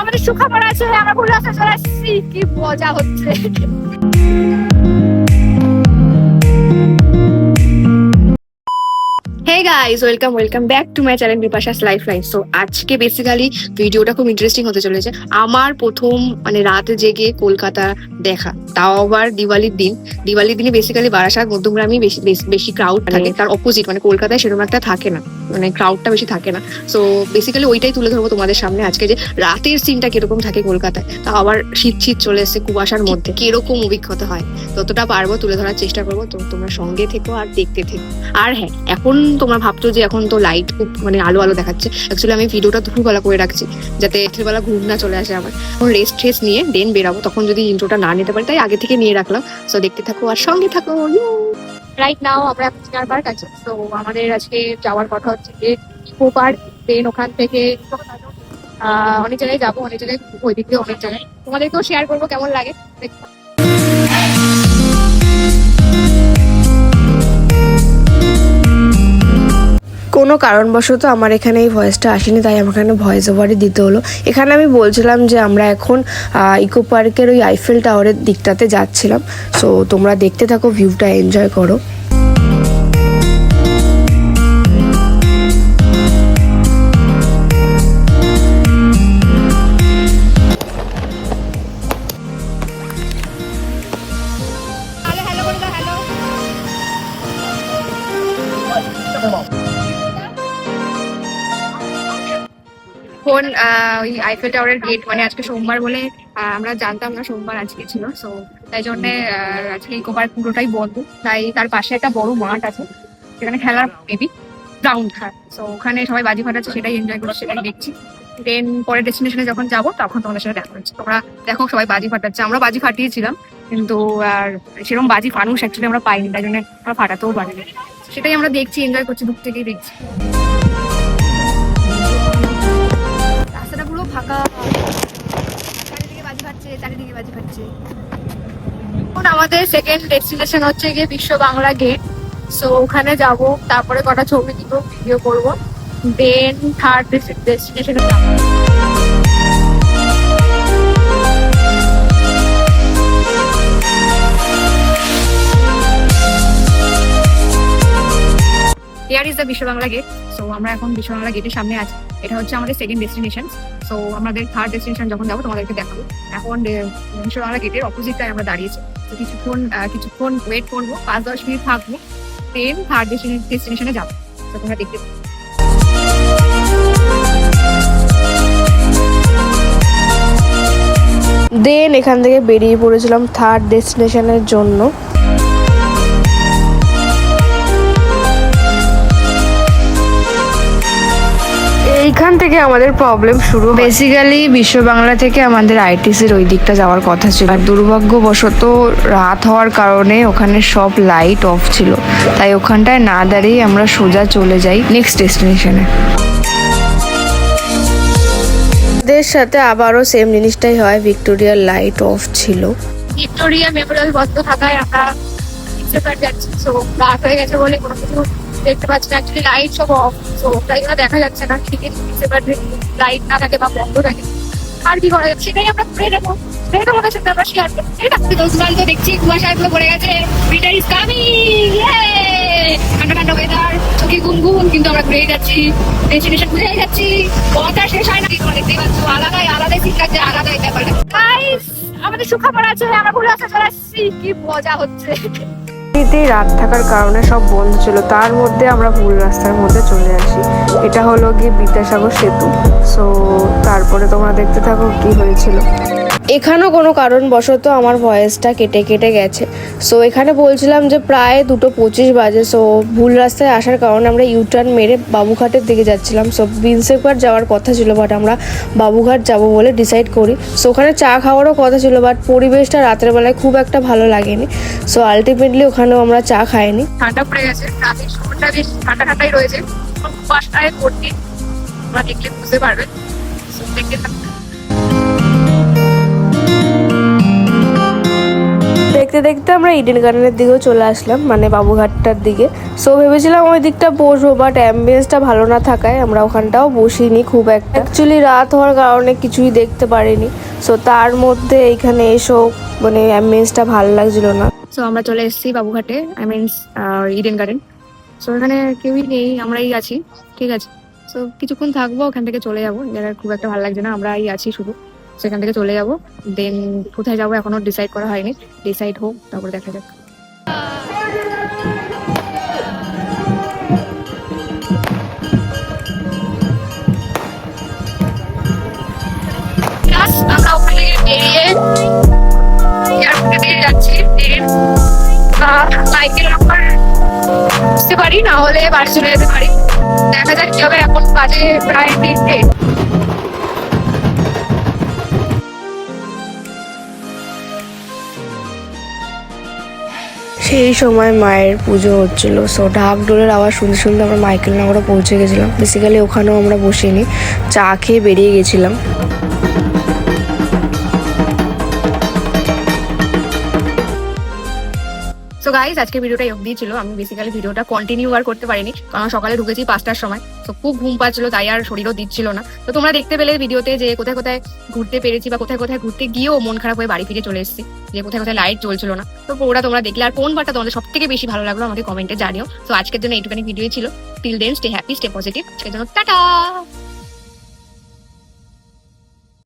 আমাদের সুখবর আছে আমরা ভুল আসা চলে আসছি। কি মজা হচ্ছে। Hey guys welcome welcome back to my channel Bipasha's life line so আজকে বেসিক্যালি ভিডিওটা খুব ইন্টারেস্টিং হতে চলেছে। আমার প্রথম মানে রাতে জেগে কলকাতা দেখা তাও আবার দিওয়ালির দিন। দিওয়ালির দিনে বেসিক্যালি বারাসাত মধ্যমগ্রামই বেশি বেশি ক্রাউড থাকে। তার অপোজিট মানে কলকাতায় সেরকম একটা থাকে না। মানে ক্রাউডটা বেশি থাকে না। সো বেসিক্যালি ওইটাই তুলে ধরবো তোমাদের সামনে আজকে যে রাতের সিনটা কীরকম থাকে কলকাতায়। তাও আবার শীত শীত চলে এসেছে কুয়াশার মধ্যে। কীরকম অভিজ্ঞতা হয়? ততটা পারব তুলে ধরার চেষ্টা করব। তো তোমরা সঙ্গে থেকো আর দেখতে থেকো। আর হ্যাঁ এখন তোমরা ভাবছ যে এখন তো লাইট খুব মানে আলো আলো দেখাচ্ছে। অ্যাকচুয়ালি আমি ভিডিওটা দুপুরবেলা করে রাখছি, যাতে রাত্রিবেলা ঘুম না চলে আসে আমার। এখন রেস্ট ট্রেস্ট নিয়ে দেন বেরাবো। তখন যদি ইন্ট্রোটা না নিতে পারি, তাই আগে থেকে নিয়ে রাখলাম। সো দেখতে থাকো আর সঙ্গে থাকো। রাইট নাও আমরা চিনার পার্ক আমাদের আজকে যাওয়ার কথা হচ্ছে যে ইকো পার্ক দেন ওখান থেকে অনেক জায়গায় যাব, অনেক জায়গায় ওই দিক অনেক জায়গায়। তোমাদেরকেও শেয়ার করব, কেমন লাগে? কোনো কারণবশত আমার এখানে এই ভয়েসটা আসেনি, তাই আমার এখানে ভয়েস ওভারই দিতে হলো। এখানে আমি বলছিলাম যে আমরা এখন ইকো পার্কের ওই আইফেল টাওয়ারের দিকটাতে যাচ্ছিলাম। সো তোমরা দেখতে থাকো ভিউটা এনজয় করো। হ্যালো হ্যালো ফোন ওই আইফেল টাওয়ারের গেট মানে আজকে সোমবার বলে আমরা জানতাম না সোমবার আজকে ছিল সো তাই জন্য আজকে ইকো পার্ক পুরোটাই বন্ধ। তাই তার পাশে একটা বড় মাঠ আছে, সেখানে খেলার মেবি গ্রাউন্ড হ্যাঁ সো ওখানে সবাই বাজি ফাটাচ্ছে, সেটাই এনজয় করছে, সেটাই দেখছি। দেন পরের ডেস্টিনেশনে যখন যাব, তখন তোমাদের সাথে দেখা হচ্ছে। তোমরা দেখো সবাই বাজি ফাটাচ্ছে, আমরা বাজি ফাটিয়েছিলাম, কিন্তু আর সেরকম বাজি ফানুস অ্যাকচুয়ালি আমরা পাইনি, তাই জন্য আমরা ফাটাতেও পারিনি। সেটাই আমরা দেখছি এনজয় করছি দূর থেকেই দেখছি। চারিদিকে এখন আমাদের সেকেন্ড ডেস্টিনেশন হচ্ছে গিয়ে বিশ্ব বাংলা গেট সো ওখানে যাব, তারপরে কটা ছবি দিব ভিডিও করব। দেন থার্ড ডেস্টিনেশনে যাব এয়ার ইজ দ্য বিশ্ব বাংলা গেট সো আমরা এখন বিশ্ব বাংলা গেটের সামনে আছি। এটা হচ্ছে আমাদের সেকেন্ড ডেস্টিনেশন সো আমাদের থার্ড ডেস্টিনেশন যখন যাব তোমাদেরকে দেখাবো। এখন আহ, বিশ্ব বাংলা গেটের অপোজিটটায় আমরা দাঁড়িয়েছি তো কিছুক্ষণ কিছুক্ষণ ওয়েট করব। পাঁচ দশ মিনিট থাকব। দেন থার্ড ডেস্টিনেশনে যাব। তো তোমরা দেখতে। দেন এখান থেকে বেরিয়ে পড়েছিলাম থার্ড ডেস্টিনেশনের জন্য। এইখান থেকে আমাদের প্রবলেম শুরু বেসিক্যালি বিশ্ব বাংলা থেকে আমাদের আইটিসির ওই দিকটা যাওয়ার কথা ছিল। আর দুর্ভাগ্যবশত রাত হওয়ার কারণে ওখানে সব লাইট অফ ছিল। তাই ওখানটায় না দাঁড়িয়ে আমরা সোজা চলে যাই নেক্সট ডেস্টিনেশনে আমাদের সাথে আবারও সেম জিনিসটাই হয় ভিক্টোরিয়ার লাইট অফ ছিল। ভিক্টোরিয়া মেমোরিয়াল বন্ধ থাকায় আমরা যাচ্ছি। রাত হয়ে গেছে বলে কোনো কিছু দেখতে পাচ্ছি না অ্যাকচুয়ালি লাইট সব অফ সো তাই জন্য দেখা যাচ্ছে না, ঠিক আছে, বুঝতে লাইট না থাকে বা বন্ধ থাকে। আর কি করা যাচ্ছে সেটাই আমরা ঘুরে নেব। ঠিক আছে, তো দেখছি কুয়াশা এগুলো পড়ে গেছে। উইন্টার ঠান্ডা ঠান্ডা ওয়েদার চোখে গুনগুন, কিন্তু আমরা ঘুরেই যাচ্ছি। ডেস্টিনেশন ঘুরে যাচ্ছি। কথা শেষ হয় না। কি করে দেখতে পাচ্ছ, আলাদাই আলাদাই সিট লাগছে, আলাদাই ব্যাপার গাইস আমাদের সুখবর আছে, আমরা ভুলে আসতে চলে আসছি। কি মজা হচ্ছে। এমনিতেই রাত থাকার কারণে সব বন্ধ ছিল। তার মধ্যে আমরা ভুল রাস্তার মধ্যে চলে আসি। এটা হলো গিয়ে বিদ্যাসাগর সেতু। সো তারপরে তোমরা দেখতে থাকো কি হয়েছিল। এখানেও কোনো কারণবশত আমার ভয়েসটা কেটে কেটে গেছে। সো এখানে বলছিলাম যে প্রায় দুটো পঁচিশ বাজে। সো ভুল রাস্তায় আসার কারণে আমরা ইউটার্ন মেরে বাবুঘাটের দিকে যাচ্ছিলাম। সো বিনসেপার যাওয়ার কথা ছিল বাট আমরা বাবুঘাট যাব বলে ডিসাইড করি। সো ওখানে চা খাওয়ারও কথা ছিল বাট পরিবেশটা রাতের বেলায় খুব একটা ভালো লাগেনি। সো আলটিমেটলি ওখানেও আমরা চা খাইনি। ঠান্ডা পড়ে গেছে। বেশ ঠান্ডা ঠান্ডাই রয়েছে বুঝতে পারবে। So, দেখতে থাকো। দেখতে দেখতে আমরা ইডেন গার্ডেনের দিকেও চলে আসলাম মানে বাবুঘাটটার দিকে। সো ভেবেছিলাম ওই দিকটা বসবো বাট অ্যাম্বিয়েন্সটা ভালো না থাকায় আমরা ওখানটাও বসিনি খুব একটা। অ্যাকচুয়ালি রাত হওয়ার কারণে কিছুই দেখতে পারিনি। সো তার মধ্যে এইখানে এসো মানে অ্যাম্বিয়েন্সটা ভালো লাগছিল না। সো আমরা চলে এসেছি বাবুঘাটে I means Eden garden so এখানে কেউই নেই, আমরাই আছি, ঠিক আছে। সো কিছুক্ষণ থাকব, ওখান থেকে চলে যাব জায়গা খুব একটা ভালো লাগছে না, আমরাই আছি শুধু। সেখান থেকে চলে যাব। দেন কোথায় যাব এখনও ডিসাইড করা হয়নি। ডিসাইড হোক, তারপরে দেখা যাক। বেরিয়ে এয়ারপোর্টে দিয়ে যাচ্ছি নাম্বার বুঝতে পারি, না হলে বাড়ি চলে যেতে পারি। দেখা যাক কি হবে এখন বাজে প্রায় তিনটে সেই সময় মায়ের পুজো হচ্ছিল। সো ঢাক ডোলের আওয়াজ শুনতে শুনতে আমরা মাইকেল নগরে পৌঁছে গেছিলাম। বেসিক্যালি ওখানেও আমরা বসিনি। চা খেয়ে বেরিয়ে গেছিলাম। সো গাইজ আজকে ভিডিওটা অব্দি ছিল। আমি বেসিক্যালি ভিডিওটা কন্টিনিউ আর করতে পারিনি, কারণ সকালে ঢুকেছি পাঁচটার সময়। তো খুব ঘুম পাচ্ছিল, তাই আর শরীরও দিচ্ছিল না। তো তোমরা দেখতে পেলে ভিডিওতে যে কোথায় কোথায় ঘুরতে পেরেছি বা কোথায় কোথায় ঘুরতে গিয়েও মন খারাপ হয়ে বাড়ি ফিরে চলে এসেছি, যে কোথায় কোথায় লাইট জ্বলছিল না। তো ওরা তোমরা দেখলে। আর কোন পার্টটা তোমাদের সব থেকে বেশি ভালো লাগল আমাকে কমেন্টে জানিও। তো আজকের জন্য এইটুখানি ভিডিও ছিল। Till then stay happy stay positive আজকের জন্য, টাটা!